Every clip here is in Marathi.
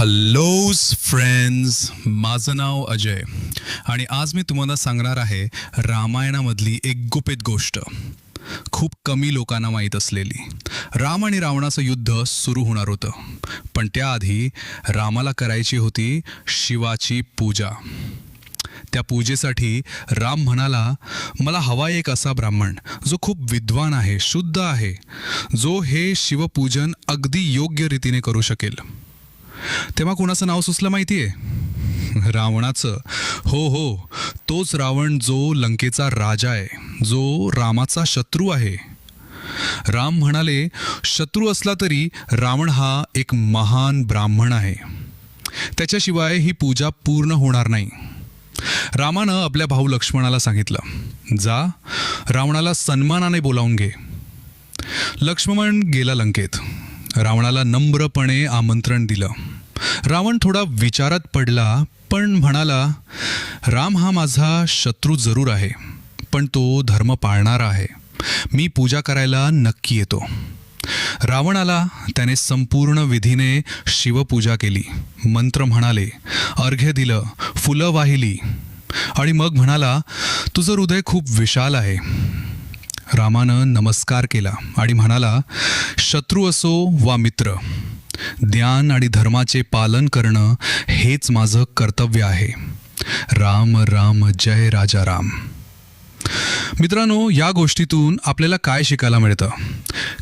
हॅलो फ्रेंड्स माझं नाव अजय. आणि आज मी तुम्हाला सांगणार आहे रामायणामधली एक गुपित गोष्ट. खूप कमी लोकांना माहीत असलेली. राम आणि रावणाचं युद्ध सुरू होणार होतं. पण त्याआधी रामाला करायची होती शिवाची पूजा. त्या पूजेसाठी राम म्हणाला मला हवा एक असा ब्राह्मण जो खूप विद्वान आहे शुद्ध आहे जो हे शिवपूजन अगदी योग्य रीतीने करू शकेल. तेव्हा कुणाचं नाव सुचलं माहिती आहे रावणाचं. हो हो. तोच रावण जो लंकेचा राजा आहे. जो रामाचा शत्रू आहे. राम म्हणाले शत्रू असला तरी रावण हा एक महान ब्राह्मण आहे. त्याच्याशिवाय ही पूजा पूर्ण होणार नाही. रामानं आपल्या भाऊ लक्ष्मणाला सांगितलं जा रावणाला सन्मानाने बोलावून घे. लक्ष्मण गेला लंकेत. रावणाला नम्रपणे आमंत्रण दिलं. रावण थोडा विचारात पडला पण म्हणाला राम हा माझा शत्रू जरूर आहे पण तो धर्म पाळणारा आहे. मी पूजा करायला नक्की येतो. रावणाला त्याने संपूर्ण विधीने शिवपूजा केली. मंत्र म्हणाले अर्घ्य दिलं फुलं वाहिली. आणि मग म्हणाला तुझं हृदय खूप विशाल आहे. रामानं नमस्कार केला आणि म्हणाला शत्रू असो वा मित्र ज्ञान आणि धर्माचे पालन करणं हेच माझं कर्तव्य आहे. राम राम जय राजा राम. मित्रांनो या गोष्टीतून आपल्याला काय शिकायला मिळतं?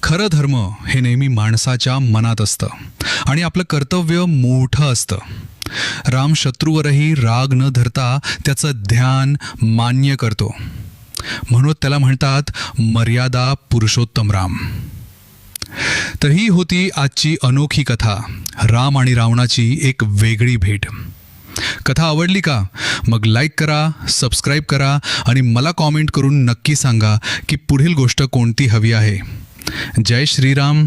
खरं धर्म हे नेहमी माणसाच्या मनात असतं आणि आपलं कर्तव्य मोठं असतं. राम शत्रूवरही राग न धरता त्याचं ध्यान मान्य करतो. म्हणून त्याला म्हणतात मर्यादा पुरुषोत्तम राम. तर ही होती आजची अनोखी कथा. राम आणि रावणाची एक वेगळी भेट. कथा आवडली का? मग लाईक करा सबस्क्राईब करा आणि मला कॉमेंट करून नक्की सांगा की पुढील गोष्ट कोणती हवी आहे. जय श्रीराम.